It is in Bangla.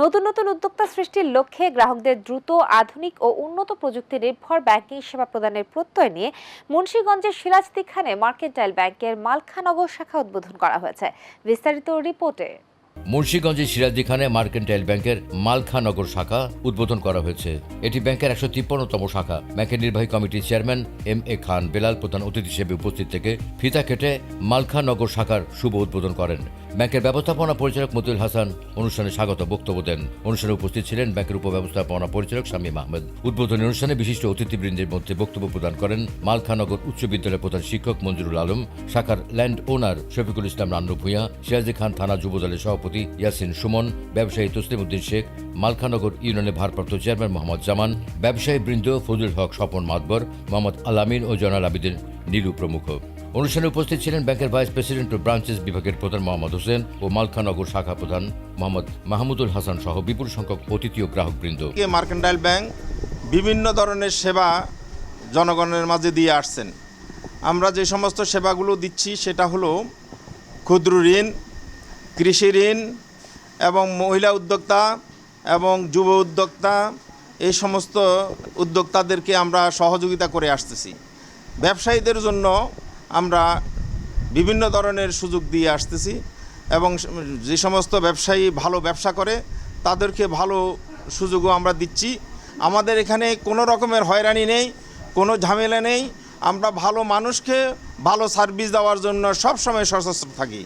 নতুন নতুন উদ্যোক্তা সৃষ্টির লক্ষ্যে গ্রাহকদের দ্রুত, আধুনিক ও উন্নত প্রযুক্তি নির্ভর ব্যাংকিং সেবা প্রদানের প্রত্যয় নিয়ে মুন্সিগঞ্জের সিরাজদিখানে মার্কেন্টাইল ব্যাংকের মালখানগর শাখা উদ্বোধন করা হয়েছে। বিস্তারিত রিপোর্টে মুন্সিগঞ্জের সিরাজদিখানে মার্কেন্টাইল ব্যাংকের মালখানগর শাখা উদ্বোধন করা হয়েছে। এটি ব্যাংকের একশো তিপ্পান্নতম শাখা। ব্যাংকের নির্বাহী কমিটির chairman M A Khan Belal প্রধান অতিথি হিসেবে উপস্থিত থেকে ফিতা কেটে মালখানগর শাখার শুভ উদ্বোধন করেন। ব্যাংকের ব্যবস্থাপনা পরিচালক মতিউল হাসান অনুষ্ঠানে স্বাগত বক্তব্য দেন। অনুষ্ঠানে উপস্থিত ছিলেন ব্যাংকের উপব্যবস্থাপনা পরিচালক শামীম আহমেদ। উদ্বোধনী অনুষ্ঠানে বিশিষ্ট অতিথিবৃন্দের মধ্যে বক্তব্য প্রদান করেন মালখানগর উচ্চ বিদ্যালয়ের প্রধান শিক্ষক মঞ্জুরুল আলম, শাখার ল্যান্ড ওনার শফিকুল ইসলাম রান্নু ভূঁইয়া সিরাজি খান থানা যুবদলের সভাপতি ইয়াসিন সুমন, ব্যবসায়ী তসলিম উদ্দিন শেখ, মালখানগর ইউনিয়নের ভারপ্রাপ্ত চেয়ারম্যান মোহাম্মদ জামান, ব্যবসায়ী বৃন্দ ফজলুল হক, স্বপন মাতবর, মোহাম্মদ আলামিন ও জনাল আবিদিন নীলু প্রমুখ। অনুষ্ঠানে উপস্থিত ছিলেন ব্যাংকের ভাইস প্রেসিডেন্ট ও ব্রাঞ্চেস বিভাগের প্রধান মোহাম্মদ হোসেন ও মালখানগর শাখা প্রধান মোহাম্মদ মাহমুদুল হাসান সহ বিপুল সংখ্যক অতিথি ও গ্রাহকবৃন্দ মার্কেন্টাইল ব্যাংক বিভিন্ন ধরনের সেবা জনগণের মাঝে দিয়ে আসছেন। আমরা যে সমস্ত সেবাগুলো দিচ্ছি, সেটা হলো ক্ষুদ্র ঋণ কৃষি ঋণ এবং মহিলা উদ্যোক্তা এবং যুব উদ্যোক্তা, এই সমস্ত উদ্যোক্তাদেরকে আমরা সহযোগিতা করে আসতেছি। ব্যবসায়ীদের জন্য আমরা বিভিন্ন ধরনের সুযোগ দিয়ে আসতেছি এবং যে সমস্ত ব্যবসায়ী ভালো ব্যবসা করে, তাদেরকে ভালো সুযোগও আমরা দিচ্ছি। আমাদের এখানে কোনো রকমের হয়রানি নেই, কোনো ঝামেলা নেই। আমরা ভালো মানুষকে ভালো সার্ভিস দেওয়ার জন্য সবসময় সশস্ত্র থাকি।